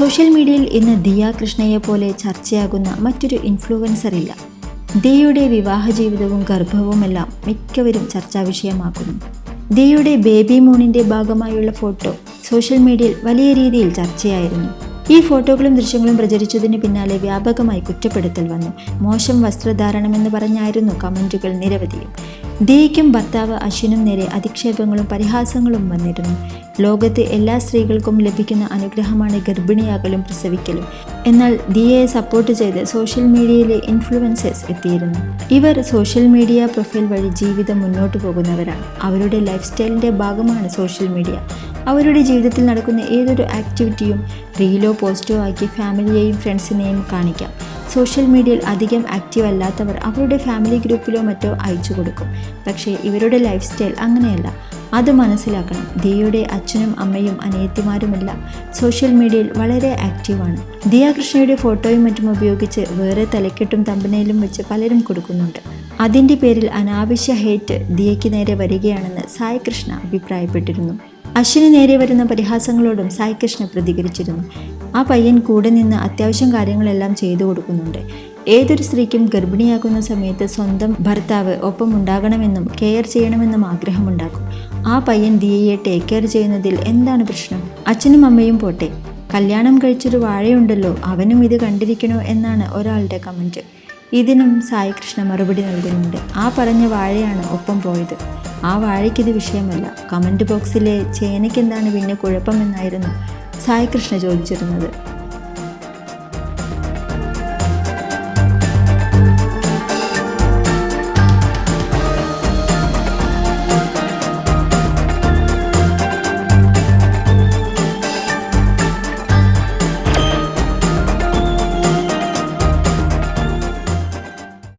Social മീഡിയയിൽ ഇന്ന് ദിയ കൃഷ്ണയെ പോലെ ചർച്ചയാകുന്ന മറ്റൊരു ഇൻഫ്ലുവൻസർ ഇല്ല ദിയയുടെ വിവാഹ ജീവിതവും ഗർഭവുമെല്ലാം മിക്കവരും ചർച്ചാ വിഷയമാക്കുന്നു. ദിയയുടെ ബേബി മൂണിന്റെ ഭാഗമായുള്ള ഫോട്ടോ സോഷ്യൽ മീഡിയയിൽ വലിയ രീതിയിൽ ചർച്ചയായിരുന്നു. ഈ ഫോട്ടോകളും ദൃശ്യങ്ങളും പ്രചരിച്ചതിന് പിന്നാലെ വ്യാപകമായി കുറ്റപ്പെടുത്തൽ വന്നു. മോശം വസ്ത്രധാരണമെന്ന് പറഞ്ഞായിരുന്നു കമന്റുകൾ നിരവധിയും. ദിയയ്ക്കും ഭർത്താവ് അശ്വിനും നേരെ അധിക്ഷേപങ്ങളും പരിഹാസങ്ങളും വന്നിരുന്നു. ലോകത്തെ എല്ലാ സ്ത്രീകൾക്കും ലഭിക്കുന്ന അനുഗ്രഹമാണ് ഗർഭിണിയാകലും പ്രസവിക്കലും. എന്നാൽ ദിയയെ സപ്പോർട്ട് ചെയ്ത് സോഷ്യൽ മീഡിയയിലെ ഇൻഫ്ലുവൻസേഴ്സ് എത്തിയിരുന്നു. ഇവർ സോഷ്യൽ മീഡിയ പ്രൊഫൈൽ വഴി ജീവിതം മുന്നോട്ട് പോകുന്നവരാണ്. അവരുടെ ലൈഫ് സ്റ്റൈലിന്റെ ഭാഗമാണ് സോഷ്യൽ മീഡിയ അവരുടെ ജീവിതത്തിൽ നടക്കുന്ന ഏതൊരു ആക്ടിവിറ്റിയും റീലോ പോസ്റ്റോ ആക്കി ഫാമിലിയെയും ഫ്രണ്ട്സിനെയും കാണിക്കാം. സോഷ്യൽ മീഡിയയിൽ അധികം ആക്റ്റീവ് അല്ലാത്തവർ അവരുടെ ഫാമിലി ഗ്രൂപ്പിലോ മറ്റോ അയച്ചു കൊടുക്കും. പക്ഷേ ഇവരുടെ ലൈഫ് സ്റ്റൈൽ അങ്ങനെയല്ല. അത് മനസ്സിലാക്കണം. ദിയയുടെ അച്ഛനും അമ്മയും അനിയത്തിമാരുമില്ല സോഷ്യൽ മീഡിയയിൽ വളരെ ആക്റ്റീവാണ്. ദിയ കൃഷ്ണയുടെ ഫോട്ടോയും മറ്റും ഉപയോഗിച്ച് വേറെ തലക്കെട്ടും തമ്പനയിലും വെച്ച് പലരും കൊടുക്കുന്നുണ്ട്. അതിന്റെ പേരിൽ അനാവശ്യ ഹേറ്റ് ദിയയ്ക്ക് നേരെ വരികയാണെന്ന് സായി കൃഷ്ണ അഭിപ്രായപ്പെട്ടിരുന്നു. അശ്വിന് നേരെ വരുന്ന പരിഹാസങ്ങളോടും സായി കൃഷ്ണ പ്രതികരിച്ചിരുന്നു. ആ പയ്യൻ കൂടെ നിന്ന് അത്യാവശ്യം കാര്യങ്ങളെല്ലാം ചെയ്തു കൊടുക്കുന്നുണ്ട്. ഏതൊരു സ്ത്രീക്കും ഗർഭിണിയാകുന്ന സമയത്ത് സ്വന്തം ഭർത്താവ് ഒപ്പം ഉണ്ടാകണമെന്നും കെയർ ചെയ്യണമെന്നും ആഗ്രഹമുണ്ടാകും. ആ പയ്യൻ ദിയയെ ടേക്ക് കെയർ ചെയ്യുന്നതിൽ എന്താണ് പ്രശ്നം? അച്ഛനും അമ്മയും പോട്ടെ. കല്യാണം കഴിച്ചൊരു വാഴയുണ്ടല്ലോ അവനും ഇത് കണ്ടിരിക്കണോ എന്നാണ് ഒരാളുടെ കമന്റ് ഇതിനും സായി കൃഷ്ണ മറുപടി നൽകുന്നുണ്ട്. ആ പറഞ്ഞ വാഴയാണ് ഒപ്പം പോയത്. ആ വാഴയ്ക്കിത് വിഷയമല്ല. കമന്റ് ബോക്സിലെ ചേനയ്ക്ക് എന്താണ് പിന്നെ കുഴപ്പമെന്നായിരുന്നു സായി കൃഷ്ണ ചോദിച്ചിരുന്നത്.